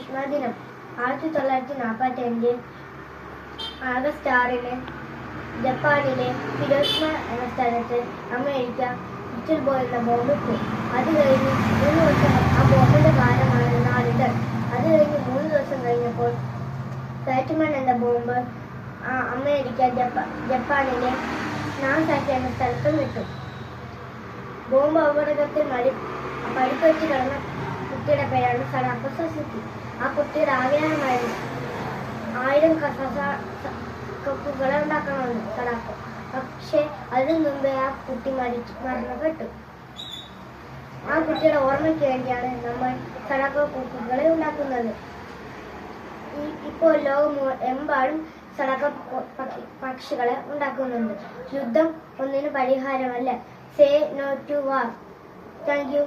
Hiroshima ദിനം ആയിരത്തി തൊള്ളായിരത്തി നാൽപ്പത്തി അഞ്ച് ആഗസ്റ്റ് ആറിന് ജപ്പാനിലെ ഹിരോഷ്മ എന്ന സ്ഥലത്ത് അമേരിക്ക ലിറ്റിൽ പോലുള്ള ബോംബിട്ടു അത് കഴിഞ്ഞ് മൂന്ന് വർഷം ആ ബോംബിന്റെ ഭാരമാണ് നാളിത് അത് കഴിഞ്ഞ് മൂന്ന് ദിവസം കഴിഞ്ഞപ്പോൾ കാറ്റ്മാൻ എന്ന ബോംബ് അമേരിക്ക ജപ്പാ ജപ്പാനിലെ നാസാക്കി എന്ന സ്ഥലത്തും ഇട്ടു ബോംബ് അപകടത്തിൽ മടി പരിപ്പറ്റി കിടന്ന കുട്ടിയുടെ പേരാണ് സലാപ്പ സസുക്കി ആ കുട്ടിയുടെ ആഗ്രഹമായിരുന്നു. ആയിരം കപ്പുകൾ ഉണ്ടാക്കണമെന്ന് സലാപ്പ പക്ഷേ അതിനു മുമ്പേ ആ കുട്ടി മരിച്ചു മരണപ്പെട്ടു. ആ കുട്ടിയുടെ ഓർമ്മയ്ക്ക് വേണ്ടിയാണ് നമ്മൾ സഡാക്കോ കുക്കുകളെ ഉണ്ടാക്കുന്നത്. ഇപ്പോൾ ലോകം എമ്പാടും സടക്ക പക്ഷികളെ ഉണ്ടാക്കുന്നുണ്ട്. യുദ്ധം ഒന്നിന് പരിഹാരമല്ല. Say no to war thank you.